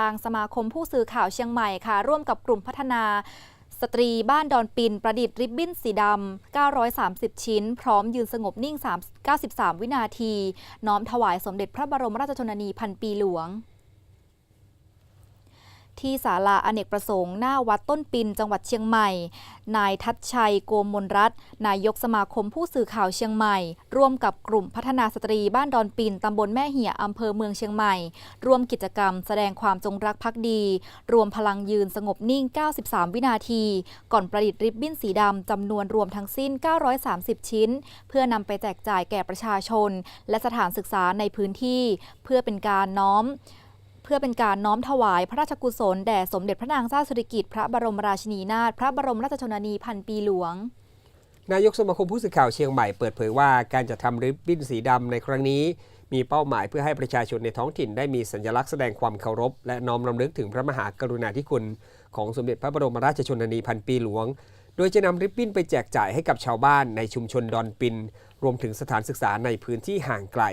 ทางสมาคมผู้สื่อข่าวเชียงใหม่ค่ะ ร่วมกับกลุ่มพัฒนาสตรีบ้านดอนปิน ประดิษฐ์ริบบิ้นสีดำ 930 ชิ้น พร้อมยืนสงบนิ่ง3 93 วินาที น้อมถวายสมเด็จพระบรมราชชนนีพันปีหลวง ที่ศาลาอเนกประสงค์หน้าวัดต้นปินจังหวัดเชียงใหม่ นายทัชชัยโกมลรัตน์นายกสมาคมผู้สื่อข่าวเชียงใหม่ ร่วมกับกลุ่มพัฒนาสตรีบ้านดอนปินตำบลแม่เหี่ยอำเภอเมืองเชียงใหม่ ร่วมกิจกรรมแสดงความจงรักภักดี รวมพลังยืนสงบนิ่ง 93 วินาที ก่อนประดิษฐ์ริบบิ้นสีดำจำนวนรวมทั้งสิ้น 930 ชิ้น เพื่อนำไปแจกจ่ายแก่ประชาชน และสถานศึกษาในพื้นที่ เพื่อเป็นการน้อม เพื่อเป็นการน้อมถวายพระราชกุศลแด่สมเด็จพระนางเจ้าสิริกิติ์พระบรมราชินีนาถพระบรมราชชนนีพันปีหลวง นายกสมาคมผู้สื่อข่าวเชียงใหม่เปิดเผยว่าการจัดทำริบบิ้นสีดำในครั้งนี้ มีเป้าหมายเพื่อให้ประชาชนในท้องถิ่นได้มีสัญลักษณ์แสดงความเคารพ และน้อมรำลึกถึงพระมหากรุณาธิคุณ ของสมเด็จพระบรมราชชนนีพันปีหลวง โดยจะนำริบบิ้นไปแจกจ่ายให้กับชาวบ้านในชุมชนดอนปิน รวมถึงสถานศึกษาในพื้นที่ห่างไกล